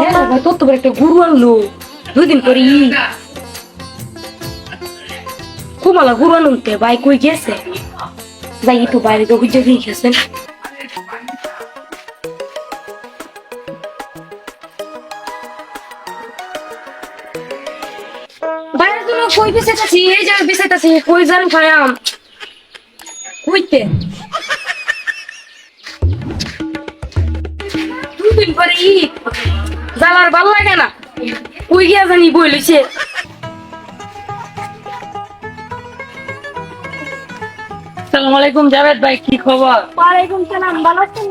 হ্যাঁ তোর তো বড় একটা গুরু আনলো। দুদিন পরে কুমালা গুরু আনুনতে ভাই কই গেছে? যাই, একটু বাইরে তো বুঝে দিয়ে গেছেন কই বিছাইতাছি এই যে বিছাইতাছি কই জান খায়াম। কইতে? দুদিন পরে ঈদ। জ্বালার ভালো লাগে না। কই গিয়া জানি বই লইছে। সালাম আলাইকুম জাভেদ ভাই কি খবর? ওয়ালাইকুম সালাম ভালো আছেন?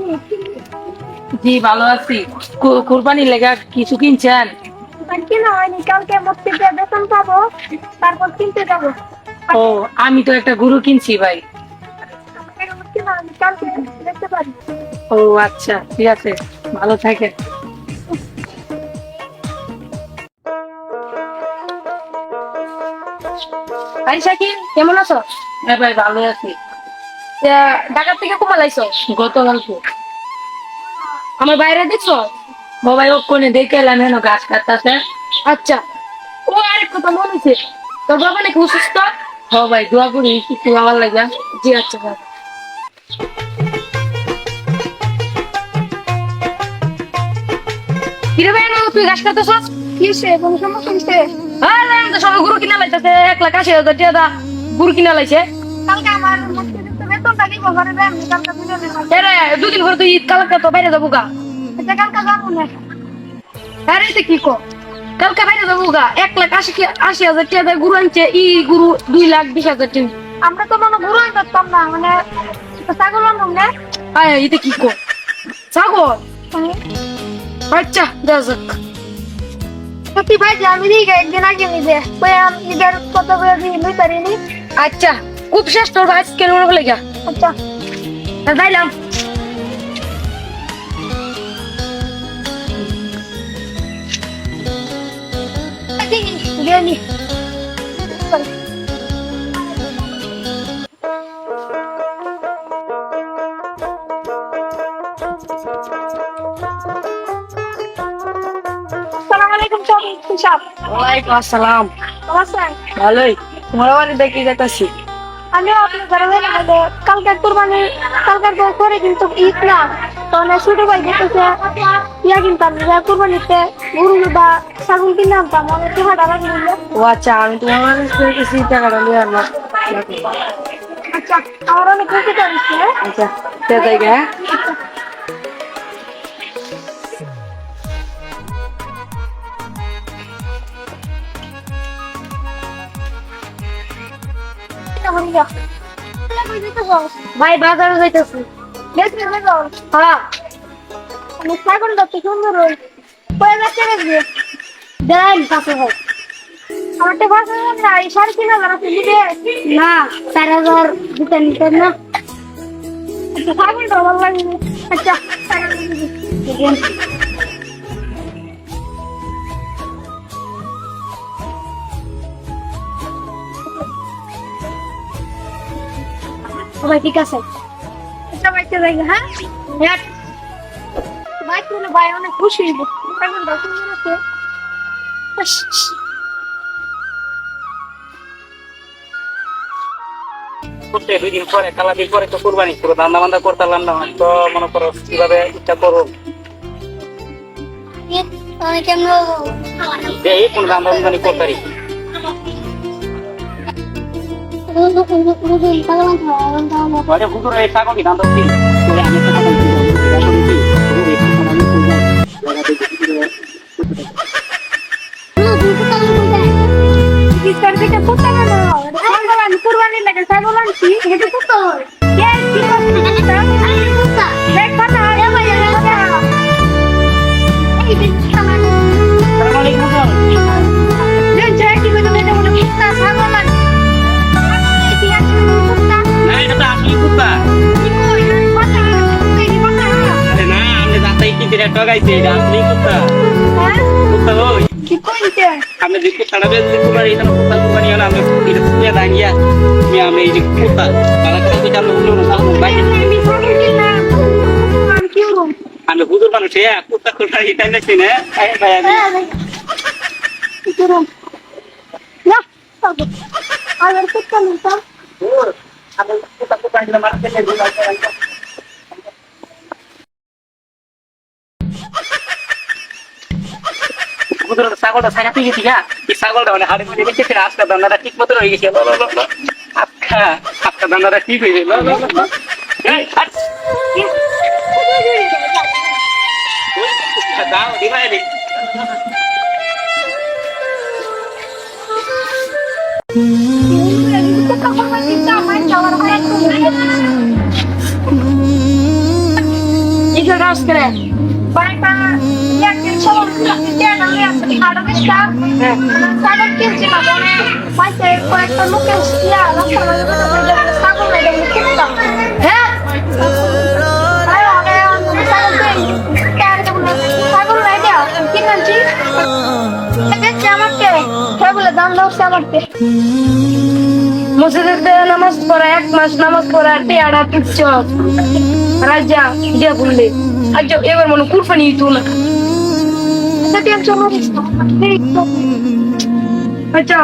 জি ভালো আছি। কু- কুরবানির লেগা কিছু কিনছেন? কেনা হয়নি কালকে বেতন পাবো তারপর কিনতে যাব। ও আমি তো একটা গরু কিনছি ভাই। কেনা আমি কালকে দেখতে পারি ও আচ্ছা ঠিক আছে ভালো থাকে। আরে শাকিল কেমন আছো? হ্যাঁ ভাই ভালো আছি। ঢাকা থেকে কুমাল আইছো? গতকালকে। আমার বাইরে দেখছ? ও ভাই ওখানে দেখে এলাম হেন গাছ কাটতেছে। আচ্ছা ও আরেক কথা মনে হচ্ছে তোর বাবা নাকি অসুস্থ? ও ভাই দোয়া করি কিছু আমার লাগা। জি আচ্ছা বাবা কিরে ভাই তুই গাছ কিসে কোন সমস্যা হয়েছে আরে আমি তো সবাই গুরু কিনা লাইতেছে এক লাখ আশি হাজার টাকা দা গুরু কিনা লাইছে। কালকে আমার বেতনটা দিব ঘরে দেন কালকে দিলে দেবো আরে দুদিন পরে তুই ঈদ কালকে তো বাইরে যাব গা। কালকে যাব না। আরে এটা কি কো কালকে বাইরে যাব গা। এক লাখ আশি আশি হাজার টাকা গুরু আনছে ই গুরু দুই লাখ বিশ হাজার টাকা আমরা তো মনে ঘুরে করতাম না মানে ছাগল আনুন না? আয় এটা কি কো? ছাগল? আচ্ছা যা যাক। সত্যি ভাই আমি দিই একদিন আগে নিজে ওই আমি ঈদের কত করে দিই লই পারিনি। আচ্ছা খুব শেষ তোর কেন মনে হলে গা আচ্ছা। যাইলাম। গেলি আসসালামু আলাইকুম সব ওয়ালাইকুম আসসালাম নমস্কার ভালোই তোমার বাড়ি দেখি যেতেছি আমিও আপনার ঘরে গেলাম যে কালকে কুরবানি কালকের করে কিন্তু ঈদ না। তো অনেক ছোট ভাই যেতেছে ইয়া কিনতাম যে কুরবানিতে গরু বা ছাগল কিনে আনতাম অনেক টাকা টাকা নিলে ও আচ্ছা আমি তোমার দেখেছি টাকাটা নিয়ে আনলাম আচ্ছা আমার অনেক খুশি করেছে আচ্ছা সে জায়গা ভাই, বাজারে যাইতেছি। হ্যাঁ আমি ছাগলটা তো সুন্দর কয়ে যাচ্ছে দেখবে আমার তো পাঁচ হাজার না এই সাড়ে তিন হাজার আছে না, চার হাজার দিতে নিতে না। ছাগলটা ভালো লাগবে। আচ্ছা সবাই ঠিক আছে? বাইকে যাই হ্যাঁ? হ্যাঁ। বাইক নিলে ভাই অনেক খুশি হইব। ছাগলটা করতে দুই দিন পরে কালা পরে তো কুরবানি পুরো দান্দা বান্দা করতে পারলাম না। তো মনে করো কীভাবে ইচ্ছা করব এই কোন দান্দা বান্দানি করতে পারি? ঘরে হুজুর এই ছাগল কি দান্দা দিই পরে আমি একটা কথা বলছি, এখন কি, হুজুর এই ছাগল আমি করব, জায়গা দেখে কি কিনতে টগাইছে এটা আসলে কুত্তা। হ্যাঁ? কুত্তা ওই কি কইতে আপনি যে কুত্তাটা বেশ কুরবানি এটা কুত্তা কুরবানি হলো আমি এটা টিয়া দাঁড়িয়ে গিয়া আমি আমি এই যে কুত্তা তারা কিন্তু চালু হলো না বাইরে আমি ছাগল কিনলাম আমি কি করব আমি হুজুর মানুষ হ্যাঁ কুত্তা কুত্তা এটা দেখছি না ভাই আমি না আর আর কুত্তা নিতাম আমি কুত্তা কুত্তা মারতে গেলে হুজুর ছাগলটা ছাগা তুই গেছি এই ছাগলটা মানে হাড়ি মুড়ি বেঁচে ফিরে আজকা দান্দাটা ঠিক মতো রয়ে গেছে। লো, লো, লো, লো। আজকা আজকা দান্দাটা ঠিক হয়ে গেল দাও, হয় করে বাড়িটা একদিন ছাগল কিনতে নামে আসলে আরও বেশ ছাগল কিনছি না বলে পাইছে কয়েকটা লোকের ইয়া রাস্তার মাঝে বসে বসে সবাই বলে দাম দাও আমাকে মসজিদে নামাজ পড়া, এক মাস নামাজ পড়া টেয়ারা তুচ্ছ রাজা দিয়া বললে। আজ এবার মনে কুরফানি তো না। আচ্ছা